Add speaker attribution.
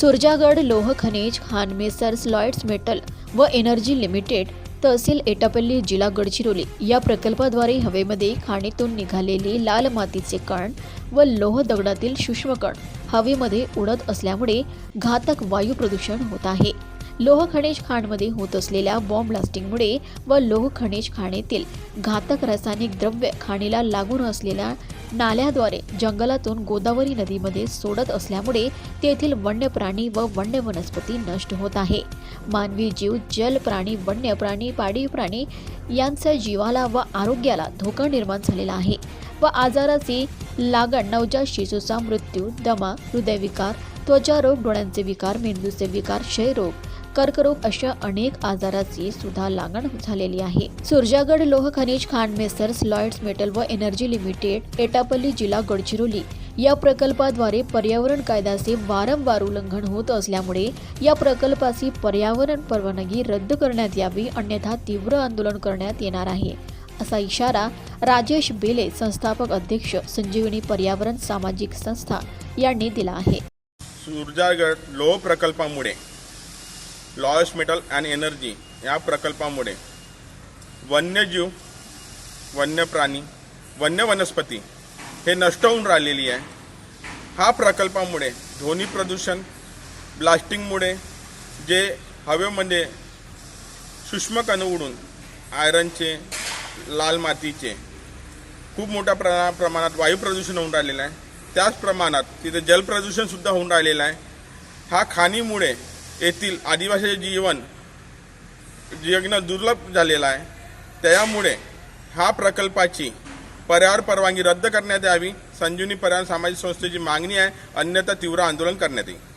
Speaker 1: सुरजागड लोह खनिज खान मेसर्स मेटल व एनर्जी लिमिटेड तहसील एटापल्ली जिल्हा गडचिरोली या प्रकल्पाद्वारे हवेमध्ये खाणीतून निघालेली लाल मातीचे कण व लोह दगडातील सूक्ष्मकण हवेमध्ये उडत असल्यामुळे घातक वायू प्रदूषण होत आहे. लोह खनिज खाणमध्ये होत असलेल्या बॉम्ब ब्लास्टिंगमुळे व लोह खनिज खाणीतील घातक रासायनिक द्रव्य खाणीला लागून असलेल्या नाल्याद्वारे जंगलातून गोदावरी नदीमध्ये सोडत असल्यामुळे तेथील वन्य प्राणी व वन्य वनस्पती नष्ट होत आहे. मानवी जीव जल प्राणी वन्य प्राणी पाळीव प्राणी यांच्या जीवाला व आरोग्याला धोका निर्माण झालेला आहे व आजाराची लागण नवजात शिशूचा मृत्यू दमा हृदयविकार त्वचारोग डोळ्यांचे विकार मेंदूचे विकार क्षयरोग कर्करोग अशा अनेक आजाराची सुद्धा लागण झालेली आहे. सुरजागड लोह खनिज खाण मेसर्स लॉइड्स मेटल व एनर्जी लिमिटेड एटापल्ली जिल्हा गडचिरोली या प्रकल्पाद्वारे पर्यावरण कायद्याचे वारंवार उल्लंघन होत असल्यामुळे या प्रकल्पाची पर्यावरण परवानगी रद्द करण्यात यावी अन्यथा तीव्र आंदोलन करण्यात येणार आहे. असा इशारा राजेश बेले संस्थापक अध्यक्ष संजीवनी पर्यावरण सामाजिक संस्था यांनी दिला आहे.
Speaker 2: सुरजागड लोह प्रकल्पामुळे लॉयस मेटल अँड एनर्जी या प्रकल्पामुळे वन्यजीव वन्य प्राणी वन्य वनस्पती हे नष्ट होऊन राहिलेली आहे. हा प्रकल्पामुळे ध्वनी प्रदूषण ब्लास्टिंगमुळे जे हवेमध्ये सूक्ष्मकण उडून आयरनचे लाल मातीचे खूप मोठ्या प्रमा प्रमाणात वायू प्रदूषण होऊन राहिलेलं आहे. त्याच प्रमाणात तिथे जलप्रदूषणसुद्धा होऊन राहिलेलं आहे. हा खाणीमुळे येथील आदिवासी जीवन जगणं दुर्लभ झालेलं आहे. त्यामुळे हा प्रकल्पाची पर्यावर परवानगी रद्द करण्यात यावी. संजीवनी पर्यावरण सामाजिक संस्थेची मागणी आहे. अन्यथा तीव्र आंदोलन करण्यात येईल.